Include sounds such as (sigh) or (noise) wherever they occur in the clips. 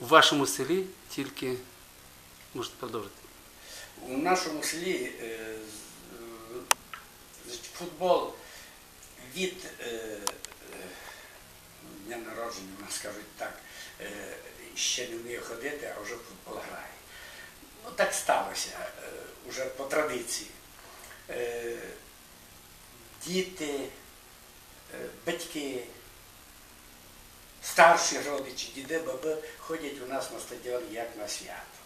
у вашому селі тільки можете продовжити. У нашому селі е, е, футбол від е, дня народження, у нас кажуть так, ще не вміє ходити, а вже футбол грає. Ну так сталося, е, уже по традиції. Діти, батьки, старші родичі, діди, баби ходять у нас на стадіон як на свято,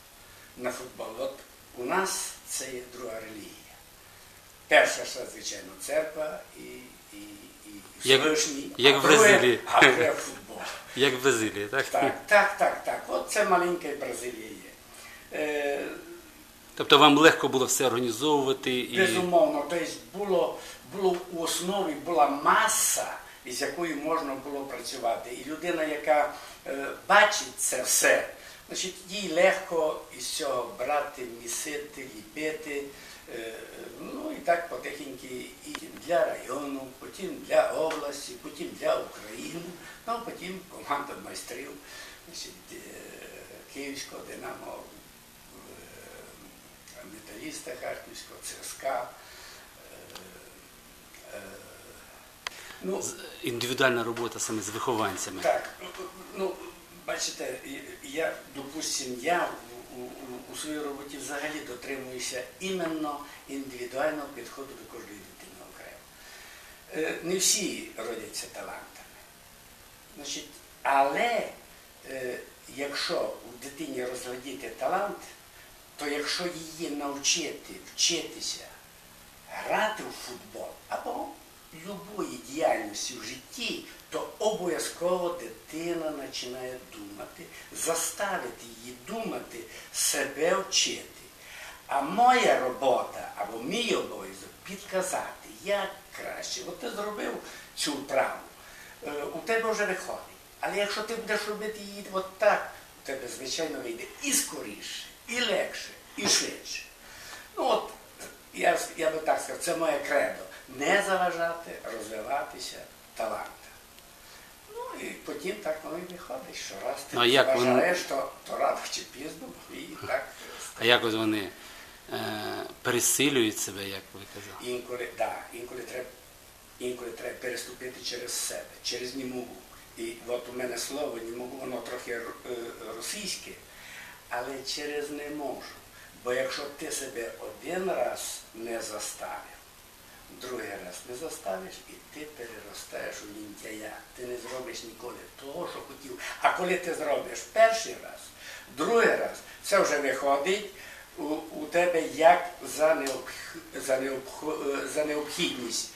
на футбол. От у нас це є друга релігія. Перша, ще, звичайно, церква і, і, і Як- Всевишній, як а в Бразилії. А друге футбол. (laughs) Як в Бразилії, так? Так, так, так, так. От це маленька Бразилія є. Е, Тобто вам легко було все організовувати і. Безумовно, тобто було, було у основі була маса, із якою можна було працювати. І людина, яка е, бачить це все, значить, їй легко із цього брати, місити, ліпити. Е, ну і так потихеньки і для району, потім для області, потім для України, ну а потім команда майстрів значить, е, Київського Динамо металіста Харківського, ЦСКА. Ну, Індивідуальна робота саме з вихованцями. так, ну, бачите, і- я, допустим, я у, у, у своїй роботі взагалі дотримуюся іменно індивідуального підходу до кожної дитини окремо. Е, Не всі родяться талантами. Значить, але е, якщо у дитині розглядіти талант, то якщо її навчити вчитися грати в футбол або діяльності в житті, то обов'язково дитина починає думати, заставити її думати, себе вчити. А моя робота або мій обов'язок підказати, як краще. От ти зробив цю вправу, е, у тебе вже виходить. Але якщо ти будеш робити її от так, у тебе, звичайно, вийде і скоріше, і легше, і швидше. Ну от, я, я би так сказав, це моє кредо. Не заважати розвиватися талантам. Ну і потім так воно і виходить, що раз ти Ну, а як заважаєш, то, то рано чи пізно, і так. А як от вони е, пересилюють себе, як ви казали? Інколи, да, інколи треба, інколи треба переступити через себе, через німогу. І от у мене слово німогу, воно трохи е, російське, але через не можу. Бо якщо ти себе один раз не заставив, другий раз не заставиш, і ти переростаєш у лінтяя. Ти не зробиш ніколи того, що хотів. А коли ти зробиш перший раз, другий раз, це вже виходить у, у тебе як за, необх... за, необх... за необхідність.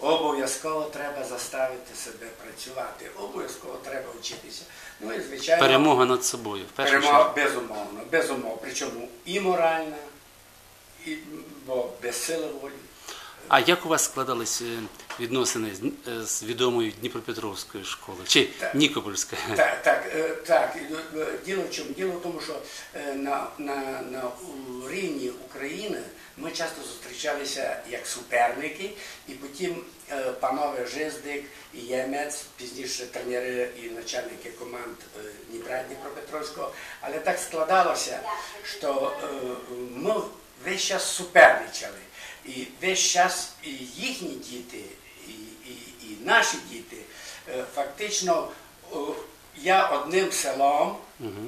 Обов'язково треба заставити себе працювати, обов'язково треба вчитися. Ну і звичайно. Перемога над собою. Перемога, безумовно, безумовно. Причому і моральна, і, бо без сили волі. А як у вас складалися відносини з, Дн- е, з відомою Дніпропетровською школою? Чи Так. Нікопольською? (laughs) Так, так, е, так. е, е, Діло в чому? Діло в тому, що е, на, на, на рівні України ми часто зустрічалися як суперники, і потім е, панове Жиздик і Ємець, пізніше тренери і начальники команд е, Дніпра Дніпропетровського. Але так складалося, що е, ми весь час суперничали. І весь час і їхні діти, і, і, і наші діти е, фактично я одним селом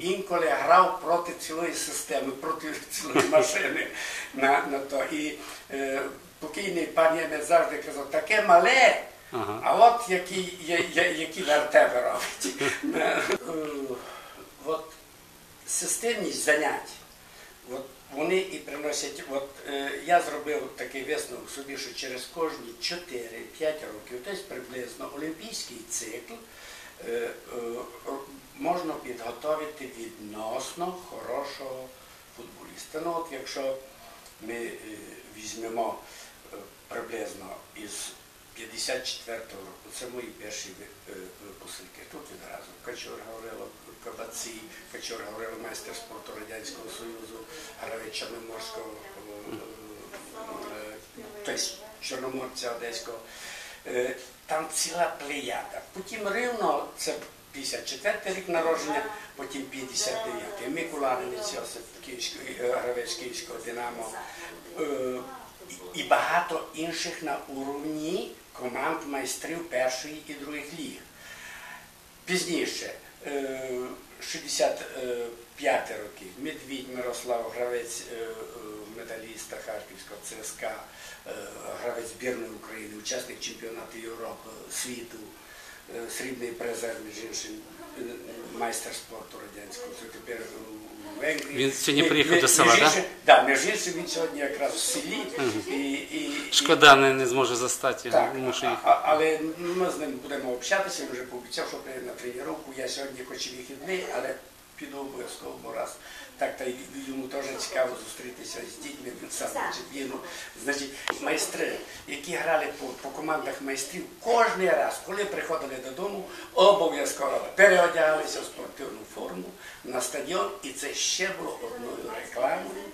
інколи грав проти цілої системи, проти цілої машини на, на то. І е, покійний пан Ємець завжди казав, таке мале, Ага. а от які, я- я- які вертеби робить. (laughs) Е, От системність занять. От вони і приносять. От е, я зробив такий висновок собі, що через кожні 4-5 років, тобто приблизно олімпійський цикл, е, е, можна підготовити відносно хорошого футболіста. Ну от якщо ми е, візьмемо е, приблизно із 54-го року, це мої перші е, випускники. Тут відразу Качур Гаврило, Кабаці, Качур Гаврило, майстер спорту Радянського Союзу, гравець Чорноморського, е, Чорноморця Одеського. Е, Там ціла плеяда. Потім рівно це 54 рік народження, потім 59-й. Микуланинець Йосип, Київський, гравець Київського Динамо. Е, і- багато інших на уровні команд майстрів першої і других ліг. Пізніше, е, 65 років, Медвідь Мирослав, гравець е, е, Харківського ЦСКА, е, гравець збірної України, учасник чемпіонату Європи, світу, е, срібний призер, між іншим, е, майстер спорту радянського. Тепер Венгрії. Він сьогодні приїхав до села, так? да? іншим- Да, між іншим, він сьогодні якраз в селі. І, і, і- Шкода, не, не зможе застати так, мушу їх. а- але ми з ним будемо общатися, він вже пообіцяв, що прийде на тренування. Я сьогодні хоч і вихідний, але піду обов'язково бо раз. Так, та й йому теж цікаво зустрітися з дітьми, він сам значить, значить, майстри, які грали по, по командах майстрів, кожен раз, коли приходили додому, обов'язково переодягалися в спортивну форму на стадіон, і це ще було одною рекламою